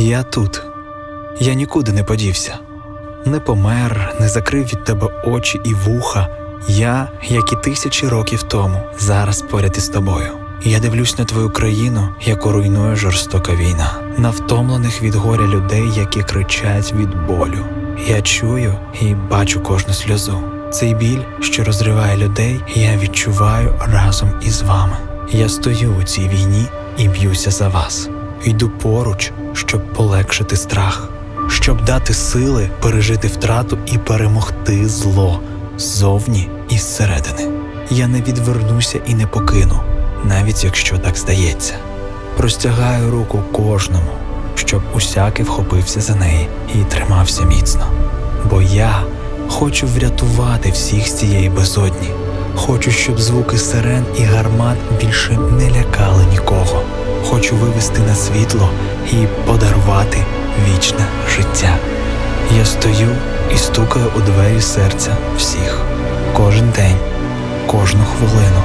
Я тут. Я нікуди не подівся. Не помер, не закрив від тебе очі і вуха. Я, як і тисячі років тому, зараз поряд із тобою. Я дивлюсь на твою країну, яку руйнує жорстока війна, на втомлених від горя людей, які кричать від болю. Я чую і бачу кожну сльозу. Цей біль, що розриває людей, я відчуваю разом із вами. Я стою у цій війні і б'юся за вас. Йду поруч, щоб полегшити страх, щоб дати сили пережити втрату і перемогти зло ззовні і зсередини. Я не відвернуся і не покину, навіть якщо так здається. Простягаю руку кожному, щоб усякий вхопився за неї і тримався міцно. Бо я хочу врятувати всіх з цієї безодні. Хочу, щоб звуки сирен і гармат більше не лякали нікого. Хочу вивести на світло і подарувати вічне життя. Я стою і стукаю у двері серця всіх. Кожен день, кожну хвилину,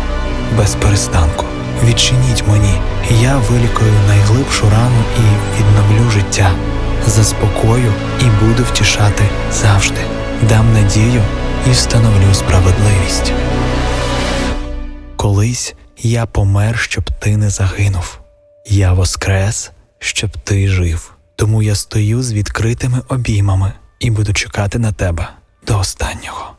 без перестанку. Відчиніть мені, я вилікую найглибшу рану і відновлю життя. Заспокою і буду втішати завжди. Дам надію і встановлю справедливість. Колись я помер, щоб ти не загинув. Я воскрес, щоб ти жив. Тому я стою з відкритими обіймами і буду чекати на тебе до останнього.